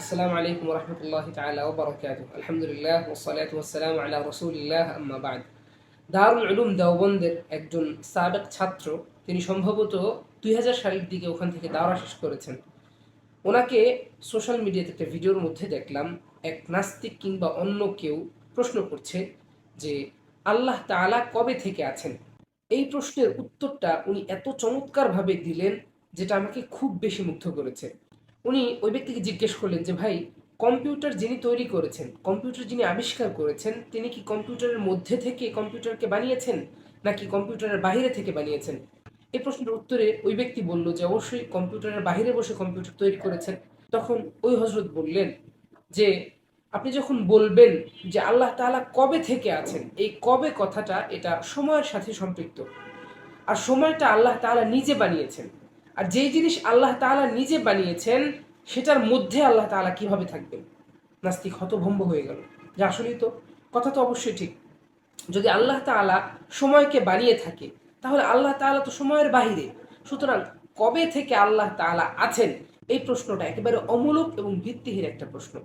আসসালামু আলাইকুম রহমতুল্লাহ তালা ওবরকাত আলহামদুলিল্লাহ ওসালাত ওসালাম আল্লাহ রসুলিল্লাহ আম্মাবাদ দারুল আলুম দেওবন্দের একজন সাবেক ছাত্র, তিনি সম্ভবত দুই হাজার সালের দিকে ওখান থেকে দাওরা শেষ করেছেন। ওনাকে সোশ্যাল মিডিয়াতে একটা ভিডিওর মধ্যে দেখলাম, এক নাস্তিক কিংবা অন্য কেউ প্রশ্ন করছে যে, আল্লাহ তালা কবে থেকে আছেন? এই প্রশ্নের উত্তরটা উনি এত চমৎকারভাবে দিলেন, যেটা আমাকে খুব বেশি মুগ্ধ করেছে। উনি ওই ব্যক্তিকে জিজ্ঞেস করলেন যে, ভাই, কম্পিউটার যিনি তৈরি করেছেন, কম্পিউটার যিনি আবিষ্কার করেছেন, তিনি কি কম্পিউটারের মধ্যে থেকে কম্পিউটারকে বানিয়েছেন নাকি কম্পিউটারের বাইরে থেকে বানিয়েছেন? এই প্রশ্নের উত্তরে ওই ব্যক্তি বলল যে, অবশ্যই কম্পিউটারের বাইরে বসে কম্পিউটার তৈরি করেছেন। তখন ওই হজরত বললেন যে, আপনি যখন বলবেন যে, আল্লাহ তাআলা কবে থেকে আছেন, এই কবে কথাটা এটা সময়ের সাথে সম্পৃক্ত। আর সময়টা আল্লাহ তাআলা নিজে বানিয়েছেন। আর যেই জিনিস আল্লাহ তালা নিজে বানিয়েছেন, সেটার মধ্যে আল্লাহ তালা কীভাবে থাকবেন? নাস্তিক হতভম্ব হয়ে গেল। যে আসলেই তো, কথা তো অবশ্যই ঠিক। যদি আল্লাহ তালা সময়কে বানিয়ে থাকে, তাহলে আল্লাহ তালা তো সময়ের বাহিরে। সুতরাং কবে থেকে আল্লাহ তালা আছেন? এই প্রশ্নটা একেবারে অমূলক এবং ভিত্তিহীন একটা প্রশ্ন।